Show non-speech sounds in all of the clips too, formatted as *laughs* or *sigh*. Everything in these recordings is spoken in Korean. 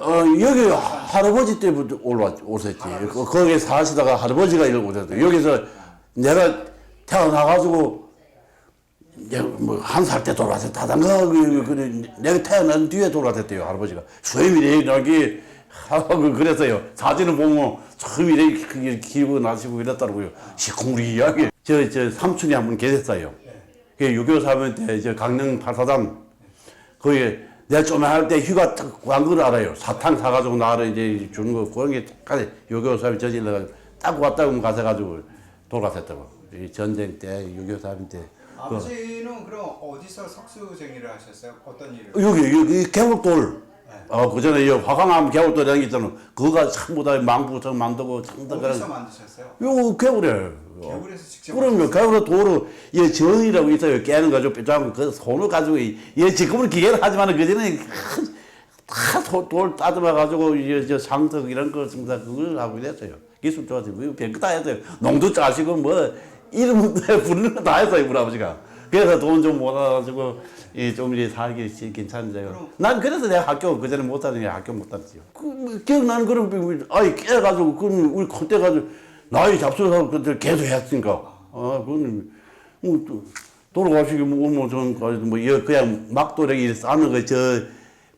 어, 여기 할아버지 때부터 올라 오셨지. 그, 거기 사시다가 할아버지가 이렇게 오셨어. 여기서 내가 태어나가지고 뭐한 살 때 돌아왔다던가 그, 그, 내가 태어난 뒤에 돌아왔대요 할아버지가. 수염이 여기. 하고 그랬어요. 사진을 보면 참 이렇게 길고 나시고 이랬더라고요. 시커무리하게 저, 저 삼촌이 한 분 계셨어요. 그 유교 사면 때저 강릉 팔사단 거기 내가 좀 할 때 휴가 간걸 알아요. 사탕 사가지고 나를 이제 주는 거 그런 게까지 유교 사업이 저질러가지고 딱 왔다 고 가서 가지고 돌아갔었다고. 이 전쟁 때 유교 사업 때. 그 아버지는 그럼 어디서 석수쟁이를 하셨어요? 어떤 일을? 여기 여기 개울돌. 어 그 전에 이 화강암 개울돌이라는 게 있잖아. 그거가 전부 다 망부터 만들고 전부 다 어디서 그런. 만드셨어요? 요 개울에. 개울에서 직접 그럼요. 개울에 도로 이 정이라고 있어요. 깨는 거죠. 뼈자고 그 손을 가지고 이- 얘 지금은 기계를 하지만 그 전에 다돌 따듬어 가지고 이저 상석 이런 거 정말 그걸 하고 이랬어요. 기술 좋아지고 뭐 별거 다 했어요. 농도 짜시고 뭐 이름 *laughs* 부르는 거 다 했어요. 우리 아버지가. 그래서 돈 좀 모아가지고 이좀 이제 살기 시- 괜찮은데요. 난 그래서 내가 학교 그 전에 못 다니니 학교 못 다녔지요. 그 뭐, 기억나는 그런 비- 아이 깨가지고 그 우리 그때 가지고 나이 잡수서 그때 계속 했으니까. 아 그거는 뭐또 돌아가시기 뭐뭐 저는 뭐 이- 그냥 막도래기 싸는 거저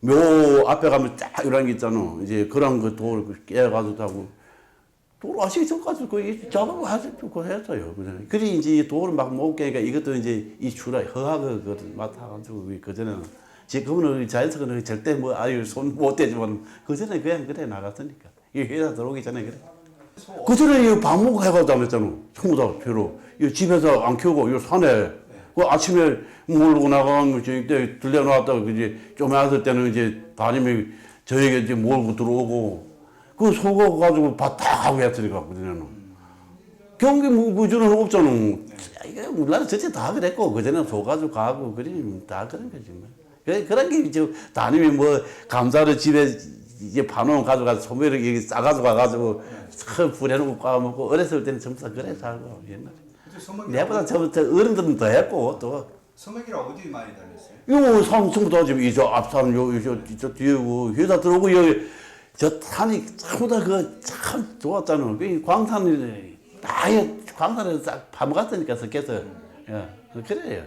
묘 앞에 가면 쫙 이런 게 있잖아. 이제 그런 거 돌 깨가지고 하고 돌아가시기 전까지 그 하시고 그 했어요. 그냥. 그래 이제 이 돌을 막못 깨니까 이것도 이제 이 주라 허하고 그 맡아가지고 그 전에는 지금은 자연스럽게 절대 뭐 아유 손못 대지만 그 전에 그냥 그래 나갔으니까 이 회사 들어오기 전에 그래. 그 전에 이 방목 해가지고 다녔잖아. 전부 다 배로. 이 집에서 안 키우고 이 산에 그 아침에 몰고 나가면 저기 때 들려놨다가 이제 좀 왔을 때는 이제 다니면 저에게 이제 몰고 들어오고 그 속어 가지고 밭다 하고 했으니까 그전에는 경기 뭐 그전에는 없잖아. 이게 우리나라 전체 다 그랬고 그 전에는 소 가지고 가고 그래 다 그런 거지 뭐. 그래 그런 게 이제 다니면 뭐 감자를 집에 이제 반원 가져가서 소매를 여기 싸가지고 가가지고 참 불해놓고 까먹고 어렸을 때는 전부 다 그래 살고 옛날에. 내보다 저부터 어른들은 더 했고 또 소맥이를 어디 많이 다녔어요? 요 산성부터 지금 이저 앞산 요저 저 뒤에 고 회사 들어오고 여기 저 산이 전부 다그참 좋았잖아. 그 광산이 아예 광산에서 싹 파먹었으니까 섞여서 예 그래요.